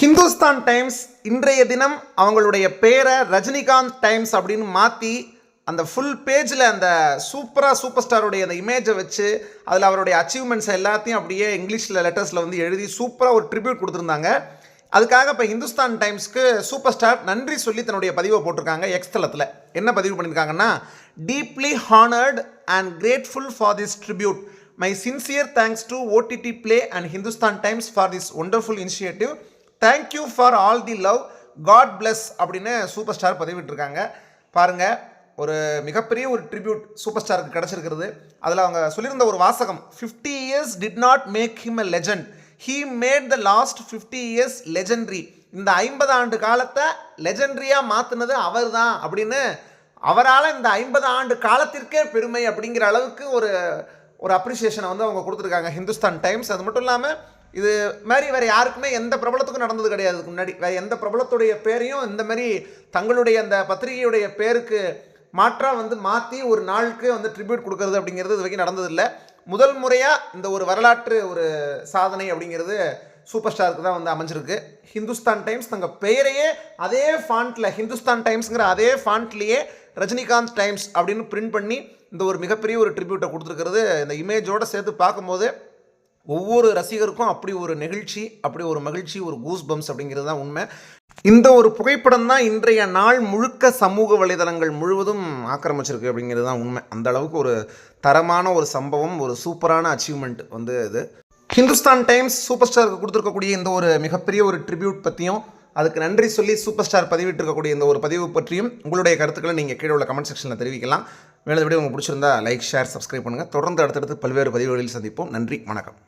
Hindustan times இன்றைய தினம் அவங்களுடைய பேரை ரஜினிகாந்த் டைம்ஸ் அப்படின்னு மாற்றி அந்த ஃபுல் பேஜில் அந்த சூப்பராக சூப்பர் ஸ்டாருடைய அந்த இமேஜை வச்சு அதில் அவருடைய அச்சீவ்மெண்ட்ஸ் எல்லாத்தையும் அப்படியே இங்கிலீஷில் லெட்டர்ஸில் வந்து எழுதி சூப்பராக ஒரு ட்ரிபியூட் கொடுத்துருந்தாங்க. அதுக்காக இப்போ ஹிந்துஸ்தான் டைம்ஸ்க்கு சூப்பர் ஸ்டார் நன்றி சொல்லி தன்னுடைய பதிவை போட்டிருக்காங்க எக்ஸ் தளத்தில் என்ன பதிவு பண்ணியிருக்காங்கன்னா deeply honoured and grateful for this tribute my sincere thanks to OTT play and Hindustan Times for this wonderful initiative thank you for all the love God bless அப்படின்னு சூப்பர் ஸ்டார் பதிவிட்டிருக்காங்க. பாருங்கள் ஒரு மிகப்பெரிய ஒரு ட்ரிபியூட் சூப்பர் ஸ்டாருக்கு கிடச்சிருக்கிறது. அதில் அவங்க சொல்லியிருந்த ஒரு வாசகம் fifty years did not make him a legend he made the last fifty years legendary இந்த ஐம்பது ஆண்டு காலத்தை லெஜெண்ட்ரியாக மாற்றினது அவர் தான் அப்படின்னு அவரால் இந்த ஐம்பது ஆண்டு காலத்திற்கே பெருமை அப்படிங்கிற அளவுக்கு ஒரு ஒரு அப்ரிசியேஷனை வந்து அவங்க கொடுத்துருக்காங்க ஹிந்துஸ்தான் டைம்ஸ். அது மட்டும் இல்லாமல் இது மாதிரி வேறு யாருக்குமே எந்த பிரபலத்துக்கும் நடந்தது கிடையாது முன்னாடி. வேறு எந்த பிரபலத்துடைய பேரையும் இந்த மாதிரி தங்களுடைய அந்த பத்திரிகையுடைய பேருக்கு மாற்றாக வந்து மாற்றி ஒரு நாளுக்கு வந்து ட்ரிபியூட் கொடுக்கறது அப்படிங்கிறது இது வரைக்கும் நடந்ததில்லை. முதல் முறையாக இந்த ஒரு வரலாற்று ஒரு சாதனை அப்படிங்கிறது சூப்பர் ஸ்டாருக்கு தான் வந்து அமைஞ்சிருக்கு. ஹிந்துஸ்தான் டைம்ஸ் தங்கள் பெயரையே அதே ஃபாண்ட்டில் ஹிந்துஸ்தான் டைம்ஸுங்கிற அதே ஃபாண்ட்லேயே ரஜினிகாந்த் டைம்ஸ் அப்படின்னு பிரிண்ட் பண்ணி இந்த ஒரு மிகப்பெரிய ஒரு ட்ரிபியூட்டை கொடுத்துருக்கிறது. இந்த இமேஜோடு சேர்த்து பார்க்கும்போது ஒவ்வொரு ரசிகருக்கும் அப்படி ஒரு நெகிழ்ச்சி அப்படி ஒரு மகிழ்ச்சி ஒரு கூஸ் பம்ஸ் அப்படிங்கிறது தான் உண்மை. இந்த ஒரு புகைப்படம் தான் இன்றைய நாள் முழுக்க சமூக வலைதளங்கள் முழுவதும் ஆக்கிரமிச்சிருக்கு அப்படிங்கிறது தான் உண்மை. அந்த அளவுக்கு ஒரு தரமான ஒரு சம்பவம் ஒரு சூப்பரான அச்சீவ்மெண்ட் வந்து இது. ஹிந்துஸ்தான் டைம்ஸ் சூப்பர் ஸ்டாருக்கு கொடுத்துருக்கக்கூடிய இந்த ஒரு மிகப்பெரிய ஒரு ட்ரிபியூட் பற்றியும் அதுக்கு நன்றி சொல்லி சூப்பர் ஸ்டார் பதிவிட்டிருக்கக்கூடிய இந்த ஒரு பதிவு பற்றியும் உங்களுடைய கருத்துக்களை நீங்கள் கீழே உள்ள கமெண்ட் செக்ஷனில் தெரிவிக்கலாம். மேலே விட உங்களுக்கு பிடிச்சிருந்தா லைக் ஷேர் சப்ஸ்கிரைப் பண்ணுங்கள் தொடர்ந்து அடுத்தடுத்து பல்வேறு பதிவுகளில் சந்திப்போம். நன்றி வணக்கம்.